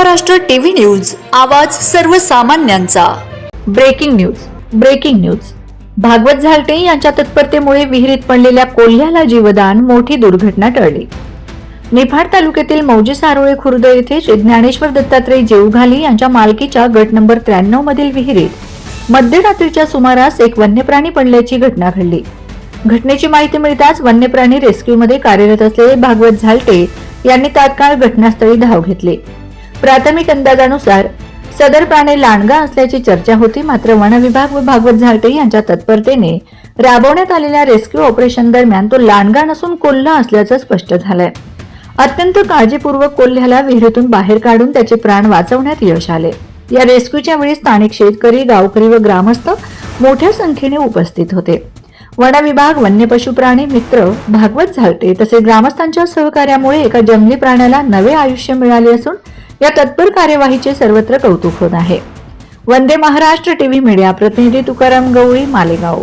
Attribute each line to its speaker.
Speaker 1: Maharashtra TV news आवाज सर्वसामान्यांचा.
Speaker 2: Breaking news breaking news. Bhagwat Zalte यांच्या तत्परतेमुळे विहिरीत पडलेल्या कोल्ह्याला जीवदान मोठी दुर्घटना टळली. निफाड तालुक्यातील मौजे सारोळे खुर्द येथे ज्ञानेश्वर दत्तात्रय जेवघाली यांच्या मालकीच्या गट नंबर त्र्याण्णव मधील विहिरीत मध्यरात्रीच्या सुमारास एक वन्यप्राणी पडल्याची घटना घडली. घटनेची माहिती मिळताच वन्यप्राणी रेस्क्यूमध्ये कार्यरत असलेले भागवत झालटे यांनी तात्काळ घटनास्थळी धाव घेतली. प्राथमिक अंदाजानुसार सदर प्राणी लांडगा असल्याची चर्चा होती मात्र वनविभाग व भागवत झालटे यांच्या तत्परतेने राबवण्यात आलेल्या रेस्क्यू ऑपरेशन दरम्यान तो लांडगा नसून कोल्हा असल्याचं स्पष्ट झालंय. अत्यंत काळजीपूर्वक कोल्ह्याला विहिरीतून बाहेर काढून त्याचे प्राण वाचवण्यात यश आले. या रेस्क्यूच्या वेळी स्थानिक शेतकरी गावकरी व ग्रामस्थ मोठ्या संख्येने उपस्थित होते. वनविभाग वन्य पशु प्राणी मित्र भागवत झालटे तसेच ग्रामस्थांच्या सहकार्यामुळे एका जंगली प्राण्याला नवे आयुष्य मिळाले असून या तत्पर कार्यवाहीचे सर्वत्र कौतुक होत आहे. वंदे महाराष्ट्र टीव्ही मीडिया प्रतिनिधी तुकाराम गवळी मालेगाव.